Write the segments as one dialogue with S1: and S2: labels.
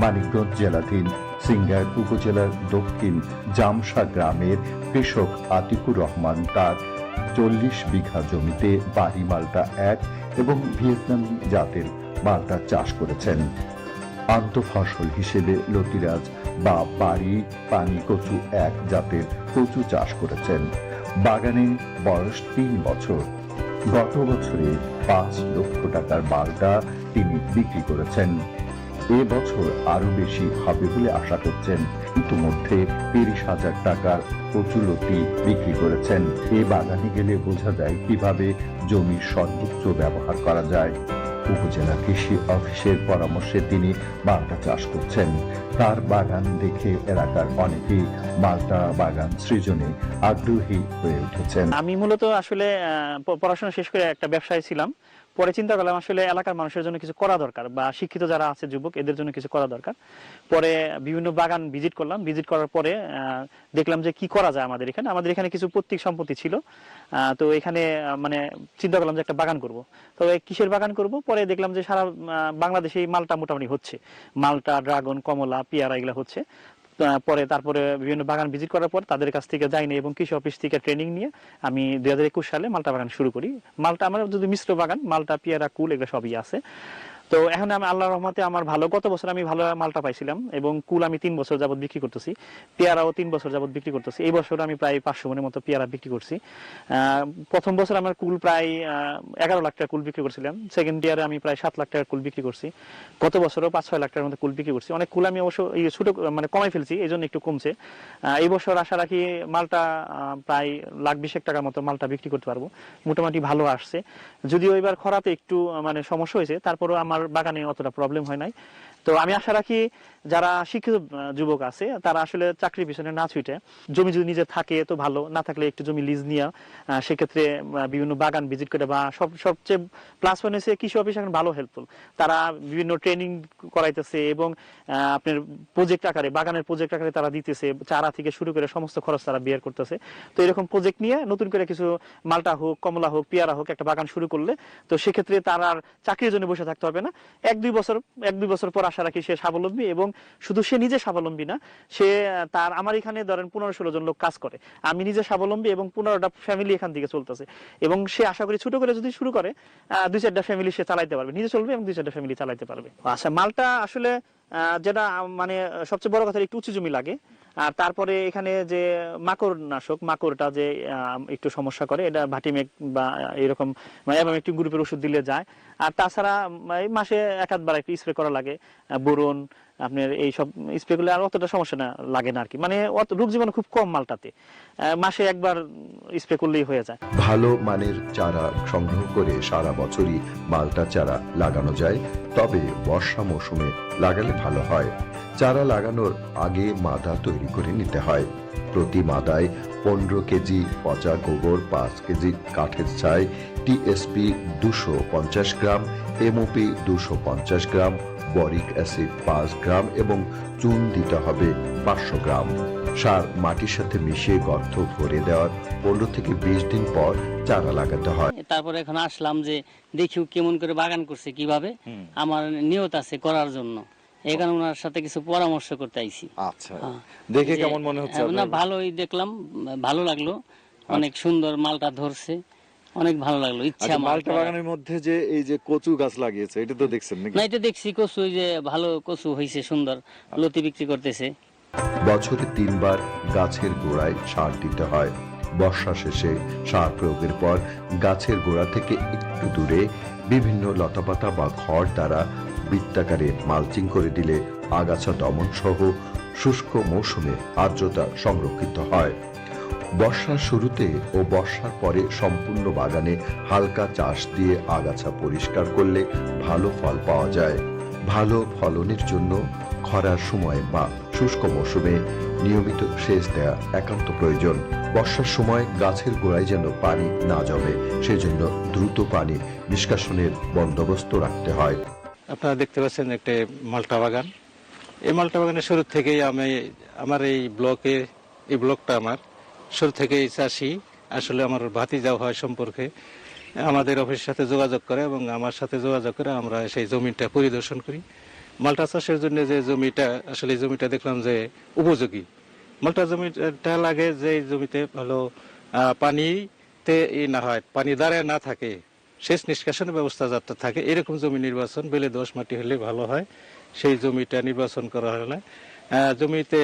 S1: Manikganj জেলাধীন singer উপজেলার দক্ষিণ জামসা গ্রামের কৃষক আতিকুর রহমান তার চল্লিশ বিঘা জমিতে বাড়ি মালটা এক এবং ভিয়েতনামি জাতের মালটা চাষ করেছেন। আন্তঃফসল হিসেবে লতিরাজ বা বাড়ি পানি কচু এক জাতের কচু চাষ করেছেন। বাগানে বয়স তিন বছর। গত বছরে পাঁচ লক্ষ টাকার মালটা তিনি বিক্রি করেছেন। এ বছর আরও বেশি হবে বলে আশা করছেন। ইতিমধ্যে তিরিশ হাজার টাকার কচুলতি বিক্রি করেছেন। এ বাগানে গেলে বোঝা যায় কীভাবে জমির সর্বোচ্চ ব্যবহার করা যায়। উপজেলা কৃষি অফিসের পরামর্শে তিনি মালটা চাষ করছেন। তার বাগান দেখে এলাকার অনেকেই মালটা বাগান সৃজনে আগ্রহী হয়ে উঠেছেন।
S2: আমি মূলত আসলে পড়াশোনা শেষ করে একটা ব্যবসায় ছিলাম। পরে চিন্তা করলাম আসলে এলাকার মানুষের জন্য কিছু করা দরকার বা শিক্ষিত যারা আছে, যুবক, এদের জন্য কিছু করা দরকার। পরে বিভিন্ন বাগান ভিজিট করলাম। ভিজিট করার পরে দেখলাম যে কি করা যায় আমাদের এখানে। আমাদের এখানে কিছু পৈতৃক সম্পত্তি ছিল। তো এখানে মানে চিন্তা করলাম যে একটা বাগান করব। তো এই কিসের বাগান করব? পরে দেখলাম যে সারা বাংলাদেশে এই মালটা মোটামুটি হচ্ছে। মালটা, ড্রাগন, কমলা, পেয়ারা এগুলো হচ্ছে। পরে তারপরে বিভিন্ন বাগান ভিজিট করার পর তাদের কাছ থেকে যাইনি এবং কৃষি অফিস থেকে ট্রেনিং নিয়ে আমি দুই হাজার একুশ সালে মালটা বাগান শুরু করি। মালটা আমার যদি মিশ্র বাগান, মালটা পেয়ারা, কুল এগুলো সবই আছে। তো এখন আমি আল্লাহ রহমতে আমার ভালো, গত বছর আমি ভালো মালটা পাইছিলাম এবং কুল আমি তিন বছর যাবত বিক্রি করতেছি, পেয়ারাও তিন বছর যাবত বিক্রি করতেছি। এই বছর আমি প্রায় পাঁচশো মনের মতো পেয়ারা বিক্রি করছি। প্রথম বছর আমার কুল প্রায় এগারো লাখ টাকা কুল বিক্রি করছিলাম। সেকেন্ড ইয়ারে আমি প্রায় সাত লাখ টাকার কুল বিক্রি করছি। গত বছরও পাঁচ, ছয় লাখ টাকার মতো কুল বিক্রি করছি। অনেক কুল আমি অবশ্য এই ছোট মানে কমাই ফেলছি এই জন্য একটু কমছে। এই বছর আশা রাখি মালটা প্রায় লাখ বিশেক টাকার মতো মালটা বিক্রি করতে পারব। মোটামুটি ভালো আসছে। যদিও এবার খরাতে একটু মানে সমস্যা হয়েছে, তারপরেও আমার বাগানে অতটা প্রবলেম হয় নাই। তো আমি আশা রাখি যারা শিক্ষিত যুবক আছে, তারা আসলে চাকরির পিছনে না ছুটে। জমি যদি নিজে থাকে তো ভালো, না থাকলে একটু জমি লিজ নিয়ে সেক্ষেত্রে বিভিন্ন বাগান ভিজিট করে বা সব, সবচেয়ে প্লাস পয়েন্ট হচ্ছে কৃষি অফিস এখন ভালো হেল্পফুল তারা বিভিন্ন ট্রেনিং করাইতেছে এবং আপনার প্রজেক্ট আকারে, বাগানের প্রজেক্ট আকারে তারা দিতেছে, চারা থেকে শুরু করে সমস্ত খরচ তারা বিয়ার করতেছে। তো এরকম প্রজেক্ট নিয়ে নতুন করে কিছু মালটা হোক, কমলা হোক, পেয়ারা হোক একটা বাগান শুরু করলে, তো সেক্ষেত্রে তার আর চাকরির জন্য বসে থাকতে হবে না। এক দুই বছর, এক দুই বছর পর আশা রাখি সে স্বাবলম্বী এবং শুধু সে নিজে স্বাবলম্বী না, সে তার, আমার এখানে ধরেন পনেরো ষোলো জন লোক কাজ করে। আমি নিজে স্বাবলম্বী এবং পনেরোটা ফ্যামিলি এখান থেকে চলতেছে। এবং সে আশা করি ছোট করে যদি শুরু করে দুই চারটা ফ্যামিলি সে চালাইতে পারবে। নিজে চলবে এবং দুই চারটা ফ্যামিলি চালাইতে পারবে। আচ্ছা মালটা আসলে যেটা মানে সবচেয়ে বড় কথা একটু উঁচু জমি লাগে। আর তারপরে এখানে যে মাকড় নাশক মাকড়টা যে একটু সমস্যা করে, এটা ভাটিমেক বা এরকম এবং একটি গ্রুপের ওষুধ দিলে যায়। আর তাছাড়া মাসে এক আধবার একটু স্প্রে করা লাগে বোরন আপনার এই সব করলে আর অতটা সমস্যা না, লাগে না আর কি। মানে অত, রোগ জীবাণু খুব কম মালটাতে। মাসে একবার স্প্রে করলেই হয়ে যায়।
S1: ভালো মানের চারা সংগ্রহ করে সারা বছরই মালটা চারা লাগানো যায়। তবে বর্ষা মৌসুমে লাগালে ভালো হয়। চারা লাগানোর আগে মাদা তৈরি করে নিতে হয়। প্রতি মাদায় পনেরো কেজি পচা গোবর পাঁচ কেজি কাঠের ছাই টিএসপি দুশো পঞ্চাশ গ্রাম এমওপি দুশো পঞ্চাশ গ্রাম বরিক অ্যাসিড পাঁচ গ্রাম এবং চুন দিতে হবে পাঁচশো গ্রাম। সার মাটির সাথে মিশিয়ে গর্ত ভরে দেওয়ার পনেরো থেকে বিশ দিন পর চারা লাগাতে হয়।
S3: তারপরে এখন আসলাম যে দেখিও কেমন করে বাগান করছে কীভাবে। আমার নিয়ত আছে করার জন্য। এই কারণে ওনার সাথে কিছু পরামর্শ করতে আইছি।
S4: আচ্ছা
S3: হ্যাঁ।
S4: দেখে কেমন মনে হচ্ছে
S3: হ্যাঁ, না ভালোই দেখলাম ভালো লাগল। অনেক সুন্দর মালটা ধরছে অনেক ভালো লাগল ইচ্ছা
S4: আচ্ছা মালটা বাগানের মধ্যে যে এই যে কচু গাছ লাগিয়েছে এটা তো দেখছেন নাকি?
S3: না এটা দেখছি কচু যে ভালো কচু হয়েছে সুন্দর লতি বিক্রি করতেছে।
S1: বছরে তিনবার গাছের গোড়ায় সার দিতে হয়। বর্ষা শেষে সার প্রয়োগের পর গাছের গোড়া থেকে একটু দূরে বিভিন্ন লতাপাতা বা খড় দ্বারা বৃত্তাকারে মালচিং করে দিলে আগাছা দমন সহ শুষ্ক মৌসুমে আর্দ্রতা সংরক্ষিত হয়। বর্ষার শুরুতে ও বর্ষার পরে সম্পূর্ণ বাগানে হালকা চাষ দিয়ে আগাছা পরিষ্কার করলে ভালো ফল পাওয়া যায়। ভালো ফলনের জন্য খরার সময় বা শুষ্ক মৌসুমে নিয়মিত সেচ দেওয়া একান্ত প্রয়োজন। বর্ষার সময় গাছের গোড়ায় যেন পানি না জমে, সেজন্য দ্রুত পানি নিষ্কাশনের বন্দোবস্ত রাখতে হয়।
S5: আপনারা দেখতে পাচ্ছেন একটা মালটা বাগান। এই মালটা বাগানের শুরু থেকেই আমি, আমার এই ব্লকে, এই ব্লকটা আমার। শুরু থেকেই চাষি, আসলে আমার ভাতিজাও হয় সম্পর্কে। আমাদের অফিসের সাথে যোগাযোগ করে এবং আমার সাথে যোগাযোগ করে আমরা সেই জমিটা পরিদর্শন করি। মালটা চাষের জন্য যে জমিটা, আসলে জমিটা দেখলাম যে উপযোগী। মালটা জমিটা লাগে যে জমিতে ভালো পানিতে ই না হয়, পানি দাঁড়ায় না থাকে। সেচ নিষ্কাশনের ব্যবস্থা যাতে থাকে। এরকম জমি নির্বাচন বেলে দোষ মাটি হলে ভালো হয়। সেই জমিটা নির্বাচন করা হলে আহ, জমিতে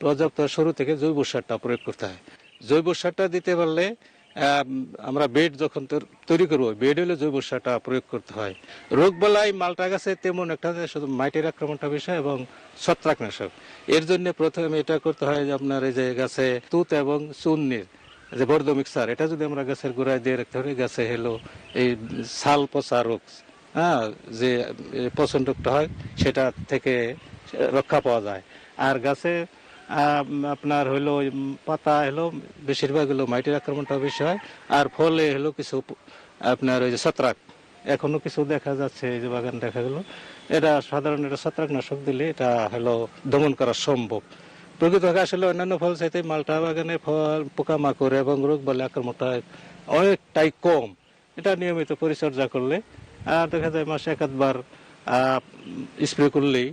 S5: পর্যাপ্ত শুরু থেকে জৈব সারটা প্রয়োগ করতে হয়। জৈব সারটা দিতে পারলে আমরা বেড যখন তৈরি করব বেড হলে জৈব সারটা প্রয়োগ করতে হয়। রোগ বালাই মালটা গাছে তেমন একটা শুধু মাটির আক্রমণটা বিষয় এবং ছত্রাকনাশক। এর জন্য প্রথমে এটা করতে হয় যে আপনার এই যে গাছে তুত এবং চুন্নির যে বর্ধ মিক্সার, এটা যদি আমরা গাছের গোড়ায় দিয়ে রাখতে পারি, গাছে হলো এই ছাল পচা রোগ হ্যাঁ যে পচন রোগটা হয়, সেটা থেকে রক্ষা পাওয়া যায়। আর গাছে আপনার হলো পাতা হলো, বেশিরভাগ হলো মাটির আক্রমণটা বেশি হয়, আর ফলে হলো কিছু আপনার ওই যে ছত্রাক, এখনও কিছু দেখা যাচ্ছে, এই যে বাগান দেখা গেল। এটা সাধারণ এটা ছত্রাকনাশক দিলে এটা হলো দমন করা সম্ভব। প্রকৃত আসলে অন্যান্য ফল চাইতে মালটা বাগানে ফল, পোকামাকড় এবং রোগ বলে আক্রমণটা অনেকটাই কম। এটা নিয়মিত পরিচর্যা করলে, আর দেখা যায় মাসে এক আধবার স্প্রে করলেই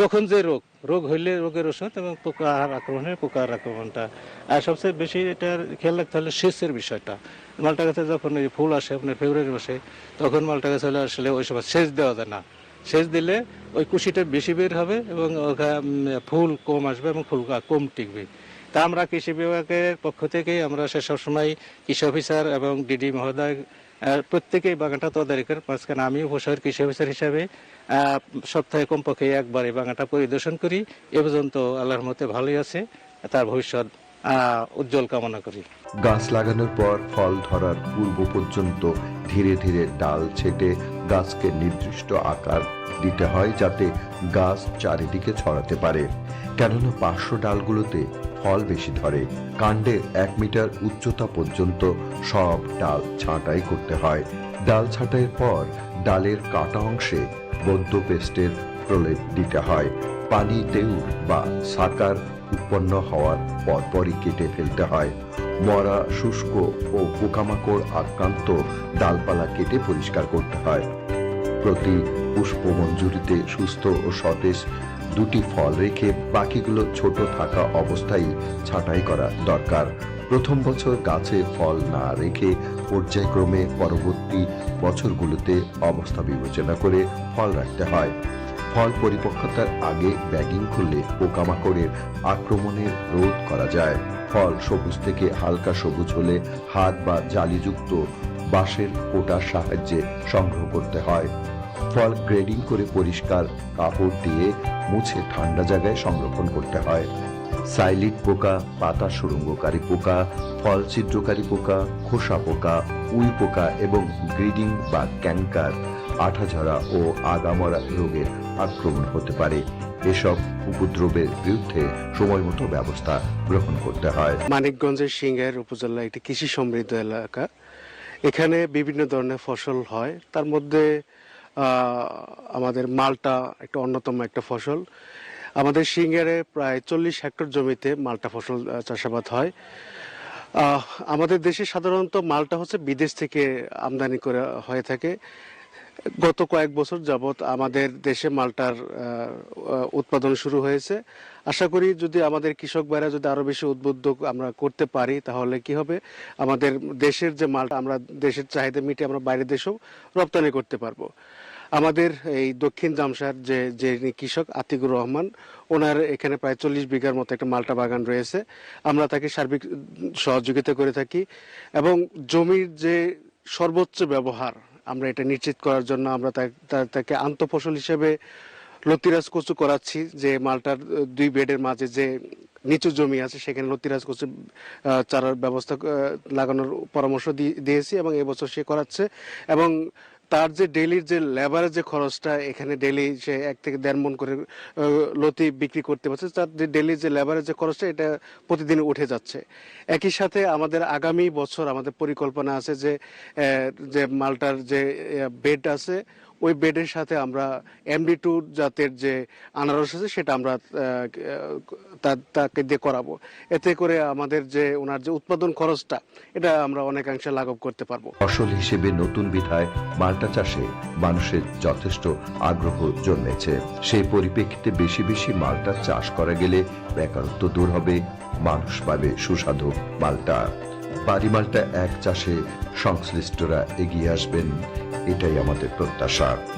S5: যখন যে রোগ রোগ হইলে রোগের ওষুধ এবং পোকা আক্রমণের পোকার আক্রমণটা। আর সবচেয়ে বেশি এটার খেয়াল রাখতে হলে সেচের বিষয়টা। মালটা গাছে যখন ফুল আসে আপনার ফেব্রুয়ারি মাসে, তখন মালটা গাছে আসলে ওই সময় সেচ দেওয়া যায় না। সেচ দিলে ওই কুশিটা বেশি বের হবে এবং ফুল কম আসবে এবং ফুল কম টিকবে। তা আমরা কৃষি বিভাগের পক্ষ থেকে আমরা সে সবসময় কৃষি অফিসার এবং ডিডি মহোদয় প্রত্যেকেই বাগানটা তদারকি করে, মাঝখানে আমি উপসহায়ক কৃষি অফিসার হিসাবে সপ্তাহে কমপক্ষে একবার এই বাগানটা পরিদর্শন করি। এ পর্যন্ত আল্লাহর মতে ভালোই আছে, তার ভবিষ্যৎ উজ্জ্বল কামনা করি।
S1: গাছ লাগানোর পর ফল ধরার পূর্ব পর্যন্ত ধীরে ধীরে ডাল ছেটে গাছকে নির্দিষ্ট আকার দিতে হয় যাতে গাছ চারিদিকে ছড়াতে পারে। কেননা পার্শ্ব ডালগুলোতে ফল বেশি ধরে। কাণ্ডের এক মিটার উচ্চতা পর্যন্ত সব ডাল ছাঁটাই করতে হয়। ডাল ছাঁটাইয়ের পর ডালের কাটা অংশে বদ্ধ পেস্টের প্রলেপ দিতে হয়। পানি দেউর বা সাকার উৎপন্ন হওয়ার পরপরই কেটে ফেলতে হয়। মরা, শুষ্ক ও পোকামাকড় আক্রান্ত ডালপালা কেটে পরিষ্কার করতে হয়। প্রতি পুষ্প পুষ্পমঞ্জুরিতে সুস্থ ও সতেজ দুটি ফল রেখে বাকিগুলো ছোট থাকা অবস্থায় ছাঁটাই করা দরকার। প্রথম বছর গাছে ফল না রেখে পর্যায়ক্রমে পরবর্তী বছরগুলোতে অবস্থা বিবেচনা করে ফল রাখতে হয়। ফল পরিপক্কতার আগে ব্যাগিং করলে পোকামাকড়ের আক্রমণের রোধ করা যায়। ফল সবুজ থেকে হালকা সবুজ হলে হাত বা জালিযুক্ত বাঁশের কোটার সাহায্যে সংগ্রহ করতে হয়। ফল গ্রেডিং করে পরিষ্কার কাপড় দিয়ে মুছে ঠান্ডা জায়গায় সংরক্ষণ করতে হয়। সাইলিট পোকা, পাতা সুরঙ্গকারী পোকা, ফল ছিদ্রকারী পোকা, খোসা পোকা উই পোকা এবং গ্রিডিং বা ক্যাঙ্কার আঠাঝরা ও আগামরা রোগের আক্রমণ হতে পারে। এসব উপদ্রবের বিরুদ্ধে সময় মতো ব্যবস্থা গ্রহণ করতে হয়।
S6: মানিকগঞ্জের সিংহের উপজেলা একটি কৃষি সমৃদ্ধ এলাকা। এখানে বিভিন্ন ধরনের ফসল হয়। তার মধ্যে আমাদের মালটা একটা অন্যতম একটা ফসল। আমাদের সিংহেরে প্রায় চল্লিশ হেক্টর জমিতে মালটা ফসল চাষাবাদ হয়। আমাদের দেশে সাধারণত মালটা হচ্ছে বিদেশ থেকে আমদানি করা হয়ে থাকে। গত কয়েক বছর যাবৎ আমাদের দেশে মালটার উৎপাদন শুরু হয়েছে। আশা করি যদি আমাদের কৃষক ভাইরা যদি আরও বেশি উদ্বুদ্ধ আমরা করতে পারি, তাহলে কি হবে? আমাদের দেশের যে মালটা, আমরা দেশের চাহিদা মিটে আমরা বাইরের দেশেও রপ্তানি করতে পারব। আমাদের এই দক্ষিণ জামসার যে যে কৃষক, আতিকুর রহমান, ওনার এখানে প্রায় চল্লিশ বিঘার মতো একটা মালটা বাগান রয়েছে। আমরা তাকে সার্বিক সহযোগিতা করে থাকি এবং জমির যে সর্বোচ্চ ব্যবহার আমরা এটা নিশ্চিত করার জন্য আমরা তাকে আন্তঃফসল হিসেবে লতিরাজ কচু করাচ্ছি, যে মালটার দুই বেডের মাঝে যে নিচু জমি আছে সেখানে লতিরাজ কচু চারার ব্যবস্থা লাগানোর পরামর্শ দিয়েছি এবং এবছর সে করাচ্ছে এবং তার যে ডেলির যে লেবারের যে খরচটা, এখানে ডেলি সে এক থেকে দেড় মন করে লতি বিক্রি করতে পারছে। তার যে ডেলি যে লেবারের যে খরচটা, এটা প্রতিদিন উঠে যাচ্ছে। একই সাথে আমাদের আগামী বছর আমাদের পরিকল্পনা আছে যে যে মালটার যে বেড আছে ওই বেডের সাথে আমরা এমডি টু জাতের যে আনারস আছে, সেটা আমরা তাকে দিয়ে করাবো। এতে করে আমাদের যে ওনার যে উৎপাদন খরচটা, এটা আমরা অনেকাংশে লাঘব করতে পারব।
S1: ফসল হিসেবে নতুন বিধায় মাল্টা চাষে মানুষের যথেষ্ট আগ্রহ জন্মেছে। সেই পরিপ্রেক্ষিতে বেশি বেশি মাল্টা চাষ করা গেলে বেকারত্ব দূর হবে, মানুষ পাবে সুস্বাদু মাল্টা। বাড়ি মাল্টা এক চাষে সংশ্লিষ্টরা এগিয়ে আসবেন। এটাই আমাদের প্রত্যাশা।